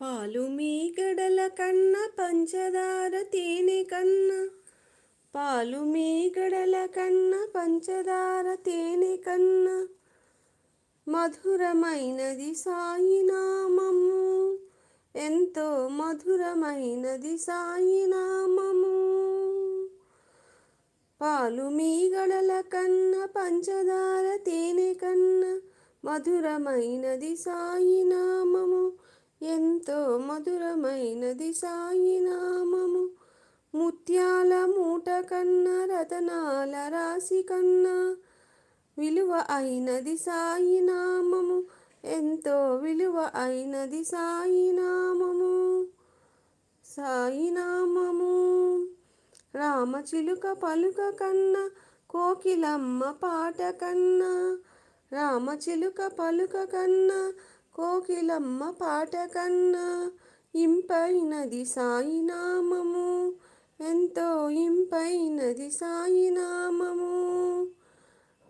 పాలు మీగడల కన్న పంచదార తేనె కన్న. పాలు మీగడల కన్న పంచదార తేనె కన్న. మధురమైనది సాయినామము ఎంతో మధురమైనది సాయినామము పాలు మీగడల కన్న పంచదార తేనె కన్న. మధురమైనది సాయినామము మధురమైనది సాయినామము ముత్యాల మూట కన్నా రతనాల రాశి కన్నా విలువ అయినది సాయినామము ఎంతో విలువ అయినది సాయినామము సాయినామము రామచిలుక పలుక కన్నా కోకిలమ్మ పాట కన్నా. రామచిలుక పలుక కన్నా కోకిలమ్మ పాట కన్నా ఇంపైనది సాయినామము. ఎంతో ఇంపైనది సాయినామము.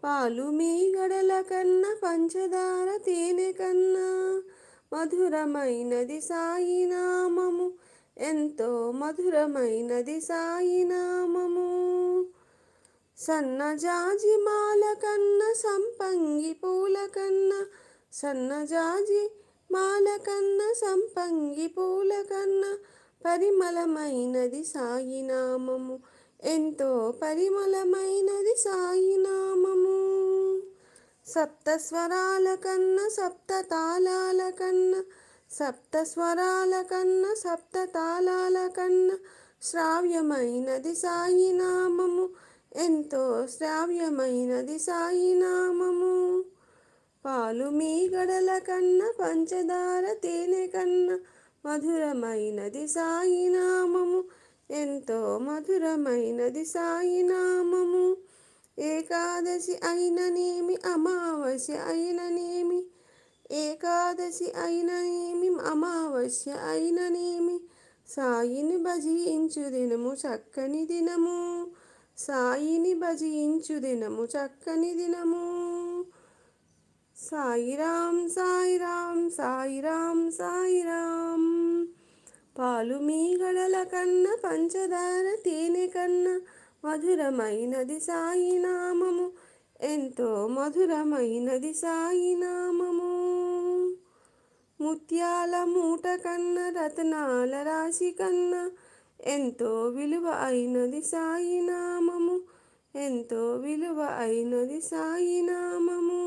పాలు మీగడల కన్నా పంచదార తేనె కన్నా మధురమైనది సాయినామము. ఎంతో మధురమైనది సాయినామము. సన్నజాజి మాల కన్న సంపంగి పూల కన్న సన్నజాజి మాల కన్న సంపంగి పూల కన్న పరిమళమైనది సాయినామము ఎంతో పరిమళమైనది సాయినామము సప్తస్వరాల కన్న సప్త తాళాల కన్న సప్త స్వరాల కన్న సప్త తాళాల కన్న శ్రావ్యమైనది సాయినామము ఎంతో శ్రావ్యమైనది సాయినామము పాలు మీగడల కన్న పంచదార తేనె కన్న మధురమైనది సాయినామము ఎంతో మధురమైనది సాయినామము ఏకాదశి అయిననేమి అమావాస్య అయిననేమి ఏకాదశి అయిననేమి అమావాస్య అయిననేమి సాయిని భజించు దినము చక్కని దినము. సాయిని భజించు దినము చక్కని దినము. సాయిరామ్ సాయిరామ్ సాయిరామ్ సాయిరామ్ పాలు మీగడల కన్న పంచదార తేనె కన్న మధురమైనది సాయినామము ఎంతో మధురమైనది సాయినామము ముత్యాల మూట కన్న రత్నాల రాశి కన్న ఎంతో విలువ అయినది సాయినామము ఎంతో విలువ అయినది సాయినామము